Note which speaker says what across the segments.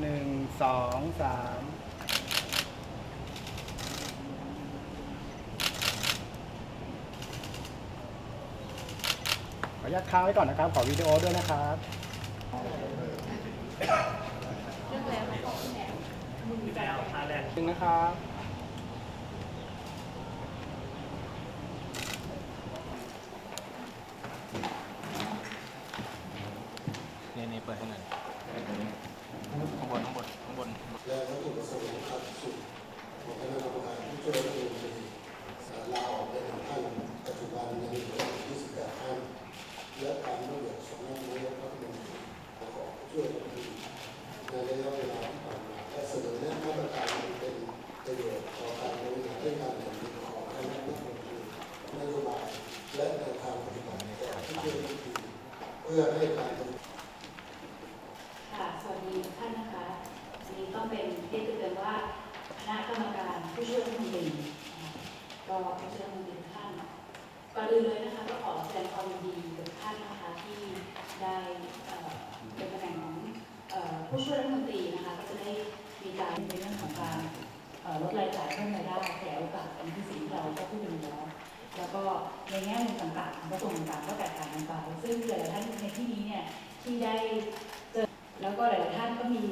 Speaker 1: หนึ่งสองสามขออนุญาตค้างไว้ก่อนนะครับ ขอวิดีโอด้วยนะครับหนึ่งนะครับเนี่
Speaker 2: นี่เปิดให้หน่อย ข้างบนข้างบนข้างบน
Speaker 3: และวัตถุประสงค์นะครับสุดของคณะกรรมการผู้ช่วยรัฐมนตรีลาออกเป็นท่านปัจจุบันยังมีอยู่28ท่านและตามระเบียบสำนักนายกรัฐมนตรีขอผู้ช่วยรัฐมนตรีในระยะเวลาที่ผ่านมาและเสนอแนะมาตรการที่เป็นประโยชน์ต่อการบริหารราชการแผ่นดินของคณะรัฐมนตรีนโยบายและแนวทางปฏิบัติแก่ผู้ช่วยรัฐมนตรีเพื่อให้การ ดี
Speaker 4: ทุกท่านนะคะอันนี้ต้องเป็นเรียกเตือนว่าคณะกรรมการผู้ช่วยรัฐมนตรีก็ผู้ช่วยรัฐมนตรีทุกท่านก่อนอื่นเลยนะคะก็ขอแสดงความยินดีกับท่านนะคะที่ได้เป็นตำแหน่งของผู้ช่วยรัฐมนตรีนะคะก็จะได้มีการในเรื่องของการลดรายจ่ายเพิ่มรายได้แก่โอกาสอันที่สิ่งที่เราก็พูดกันอยู่แล้วแล้วก็ในแง่มุมต่างๆของกระทรวงต่างๆก็แตกต่างกันไปซึ่งหลายท่านในที่นี้เนี่ยที่ได้ แล้วก็หลายท่านก็มี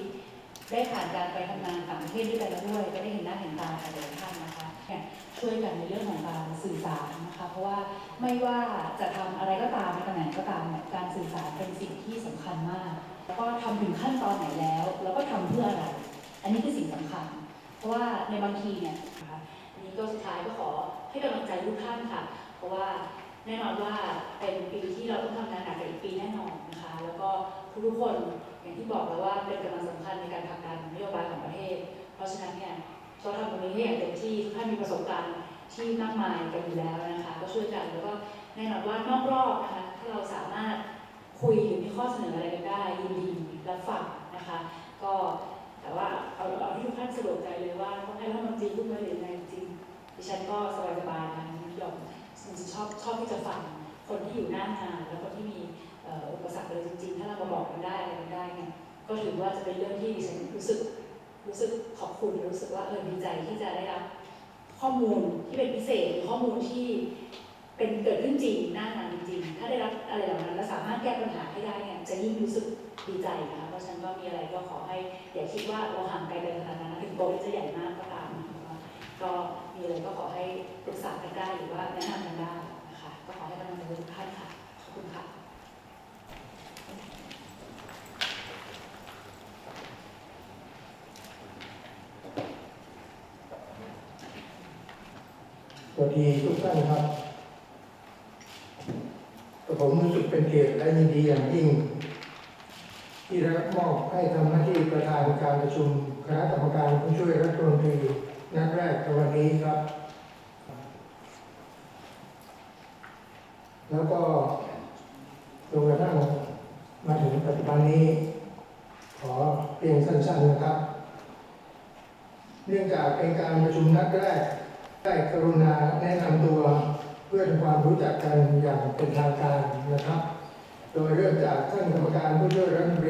Speaker 4: ได้ผ่านการไปทำงานต่างประเทศด้วยกันแล้วด้วยก็ได้เห็นหน้าเห็นตาหลายท่านนะคะช่วยกันในเรื่องของการสื่อสารนะคะ เพราะว่าไม่ว่าจะทำอะไรก็ตามในตำแหน่งก็ตามเนี่ยการสื่อสารเป็นสิ่งที่สำคัญมากแล้วก็ทำถึงขั้นตอนไหนแล้ว แล้วก็ทำเพื่ออะไร อันนี้คือสิ่งสำคัญ เพราะว่าในบางทีเนี่ยนะคะอันนี้ก็สุดท้ายก็ขอให้กำลังใจทุกท่านค่ะ เพราะว่าแน่นอนว่าเป็นปีที่เราต้องทำงานหนักอีกปีแน่นอนนะคะ แล้วก็ทุกๆคน อย่างที่บอกแล้วว่าเป็นกำลังสำคัญในการทำงานนโยบายของประเทศ เพราะฉะนั้นเนี่ยก็ทำตรงนี้ให้อย่างเต็มที่ทุกท่านมีประสบการณ์ที่มากมายกันอยู่แล้วนะคะ ก็ช่วยกันแล้วก็แน่นอนว่านอกรอบนะคะถ้าเราสามารถคุยหรือมีข้อเสนออะไรกันได้ยินดีรับฟังนะคะ ก็แต่ว่าเอาเอาที่ทุกท่านสะดวกใจเลยว่าต้องให้รัฐมนตรีพูดไว้หรือไงจริงดิฉันก็สบายๆนะ ยอมจริงชอบชอบที่จะฟังคนที่อยู่หน้างาน แล้วคนที่มีอุปสรรคอะไรจริงๆ ถ้าเรามาบอกกันได้อะไรกันได้เนี่ยก็ถือว่าจะเป็นเรื่องที่ดิฉันรู้สึกรู้สึกขอบคุณรู้สึกว่าเออดีใจที่จะได้รับข้อมูลที่เป็นพิเศษข้อมูลที่เป็นเกิดขึ้นจริงหน้างานจริงๆถ้าได้รับอะไรเหล่านั้นและสามารถแก้ปัญหาให้ได้เนี่ยจะยิ่งรู้สึกดีใจนะคะเพราะฉะนั้นก็มีอะไรก็ขอให้อย่าคิดว่าเราห่างไกลกันขนาดนั้นนะถึงโตจะใหญ่มากก็ตามนะคะ ก็มีอะไรก็ขอให้ปรึกษากันได้หรือว่าแนะนำกันได้นะคะก็ขอให้กำลังใจทุกท่านค่ะ ขอบคุณค่ะ
Speaker 3: สวัสดีทุกท่านครับผมรู้สึกเป็นเกียรติและยินดีอย่างยิ่ง ที่ได้รับมอบให้ทำหน้าที่ประธานการประชุมคณะกรรมการผู้ช่วยรัฐมนตรี นัดแรกในวันนี้ครับ แล้วก็จนกระทั่งมาถึงปัจจุบันนี้ ขอเพียงสั้นๆนะครับ เนื่องจากเป็นการประชุมนัดแรกได้กรุณาแนะนำตัวเพื่อทำความรู้จักกันอย่างเป็นทางการนะครับ โดยเริ่มจากท่านกรรมการผู้ช่วยรัฐมนตรี